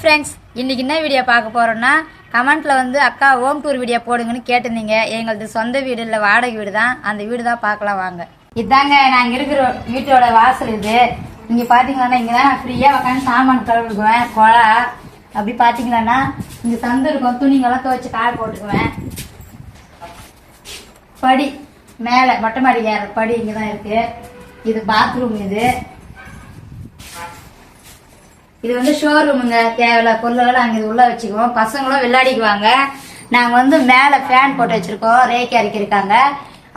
Friends இன்னைக்கு என்ன video பார்க்க போகிறோன்னா கமெண்ட்டில் வந்து அக்கா ஹோம் டூர் வீடியோ போடுங்கன்னு கேட்டிருந்தீங்க. எங்களது சொந்த வீடு இல்லை வாடகை வீடு தான். அந்த வீடு தான் பார்க்கலாம் வாங்க. இதாங்க நாங்கள் இருக்கிற வீட்டோட வாசல் இது. இங்கே பார்த்தீங்கன்னா இங்கே தான் ஃப்ரீயாக உட்காந்து சாமான் கழுவுக்குவேன் குழா. அப்படி பார்த்தீங்கன்னா இங்கே சந்து இருக்கும் துணிங்கெல்லாம் துவைச்சி காய போட்டுக்குவேன். படி மேலே மொட்டை மாடி ஏற படி இங்கே தான் இருக்குது இது பாத்ரூம் இது. இது வந்து ஷோரூமுங்க தேவையில்ல பொருளெல்லாம் நாங்கள் இது உள்ள வச்சுக்குவோம். பசங்களும் விளையாடிக்குவாங்க. நாங்கள் வந்து மேலே ஃபேன் போட்டு வச்சுருக்கோம். ரேக்கி அரைக்கிருக்காங்க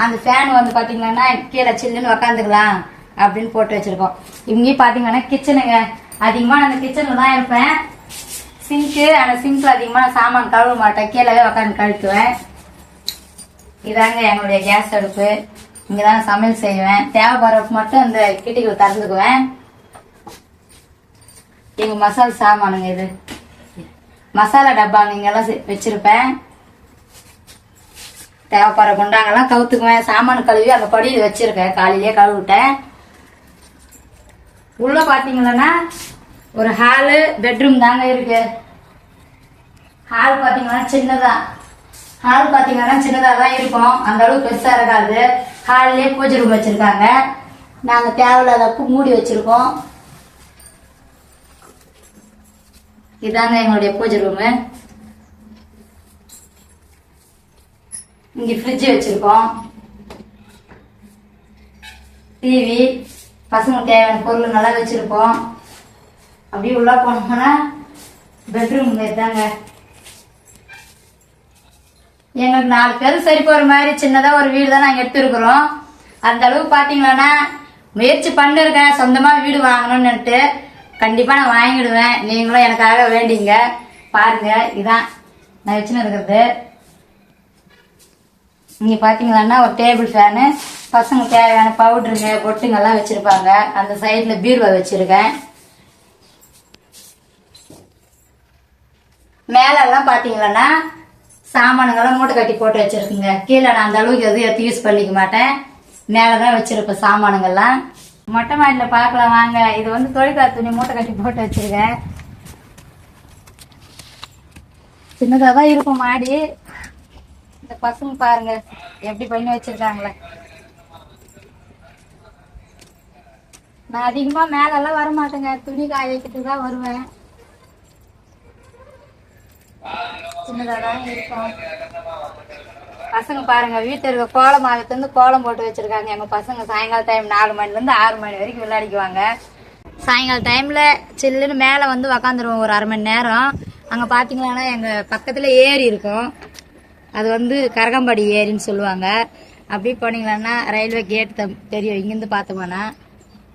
அந்த ஃபேன் வந்து பார்த்தீங்கன்னா கீழே சில்லுன்னு உக்காந்துக்கலாம் அப்படின்னு போட்டு வச்சுருக்கோம். இங்கேயும் பார்த்தீங்கன்னா கிச்சனுங்க அதிகமாக நான் அந்த கிச்சனில் தான் இருப்பேன். சிங்க்கு அந்த சிங்க்ல அதிகமாக நான் சாமான் கழுவ மாட்டேன். கீழே உக்காந்து கழுத்துவேன். இதாங்க எங்களுடைய கேஸ் அடுப்பு. இங்கே தான் சமையல் செய்வேன். தேவைப்படுறப்ப மட்டும் இந்த கிட்டிகளை திறந்துக்குவேன் எங்க மசாலா சாமானுங்க இது. மசாலா டப்பாங்க இங்கெல்லாம் எல்லாம் வச்சிருப்பேன். தேவைப்படுற குண்டாங்கெல்லாம் கவுத்துக்குவேன். சாமான் கழுவி அந்த படியில் வச்சிருக்கேன். காலையிலேயே கழுவிட்டேன். உள்ள பாத்தீங்கன்னா ஒரு ஹாலு பெட்ரூம் தாங்க இருக்கு. ஹால் பாத்தீங்கன்னா சின்னதா. ஹால் பாத்தீங்கன்னா சின்னதா தான் இருக்கும். அந்த அளவுக்கு பெருசா இருக்காது. ஹாலிலே பூஜை ரூம் வச்சிருக்காங்க. நாங்க தேவையில்லாதப்ப மூடி வச்சிருக்கோம். இதாங்க எங்களுடைய பூஜை ரூமு இங்க ஃப்ரிட்ஜ் வச்சிருக்கோம். டிவி பசங்க தேவையான பொருள் நல்லா வச்சிருக்கோம். அப்படியே உள்ள போனோம்னா பெட்ரூம் இதாங்க எங்களுக்கு நாலு பேர் சரி போற மாதிரி சின்னதா ஒரு வீடு தான் நாங்க எடுத்துருக்குறோம். அந்த அளவுக்கு பாத்தீங்கன்னா முயற்சி பண்ணிருக்கேன். சொந்தமா வீடு வாங்கணும்னுட்டு கண்டிப்பாக நான் வாங்கிடுவேன். நீங்களும் எனக்காக வேண்டிங்க. பாருங்க இதான் நான் வச்சுன்னு இருக்கிறது. இங்க பாத்தீங்கன்னா ஒரு டேபிள் ஃபேனு பசங்க தேவையான பவுடருங்க பொட்டுங்கெல்லாம் வச்சுருப்பாங்க. அந்த சைடில் பீர்வா வச்சுருக்கேன். மேலெல்லாம் எல்லாம் சாமானுங்கெல்லாம் மூட்டை கட்டி போட்டு வச்சுருக்குங்க. கீழே நான் அந்த அளவுக்கு எதுவும் எடுத்து யூஸ் பண்ணிக்க மாட்டேன். மேலே தான் வச்சுருப்பேன் சாமானுங்கெல்லாம் மொட்டை மாடியில் பார்க்கலாம் வாங்க. இது வந்து தொழிற்கா துணி மூட்டை கட்டி போட்டு வச்சிருக்கேன். சின்னதாக தான் இருக்கும் மாடி. இந்த பசங்க பாருங்க எப்படி பண்ணி வச்சிருக்காங்களே. நான் அதிகமா மேல எல்லாம் வர மாட்டேங்க துணி காய வைக்கிறதுக்கு தான் வருவேன். சின்னதாக தான் இருக்கும். பசங்க பாருங்க வீட்டுல இருக்க கோலம் ஆகத்துல இருந்து கோலம் போட்டு வச்சிருக்காங்க. எங்க பசங்க சாயங்கால டைம் நாலு மணில இருந்து ஆறு மணி வரைக்கும் விளையாடிக்குவாங்க. சாயங்கால டைம்ல சில்லுன்னு மேல வந்து உக்காந்துருவோம் ஒரு அரை மணி நேரம். அங்க பாத்தீங்கன்னா எங்க பக்கத்துல ஏரி இருக்கும். அது வந்து கரகம்பாடி ஏரின்னு சொல்லுவாங்க. அப்படி போனீங்கன்னா ரயில்வே கேட் தெரியும். இங்கிருந்து பார்த்தோம்னா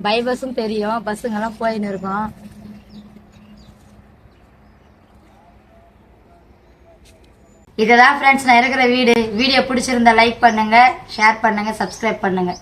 பை பஸ்ஸும் தெரியும். பஸ்ஸுங்கெல்லாம் போயின்னு இருக்கும். இதுதான் ஃப்ரெண்ட்ஸ் நான் இருக்கிற வீடு. வீடியோ பிடிச்சிருந்தா லைக் பண்ணுங்கள் ஷேர் பண்ணுங்கள் சப்ஸ்கிரைப் பண்ணுங்கள்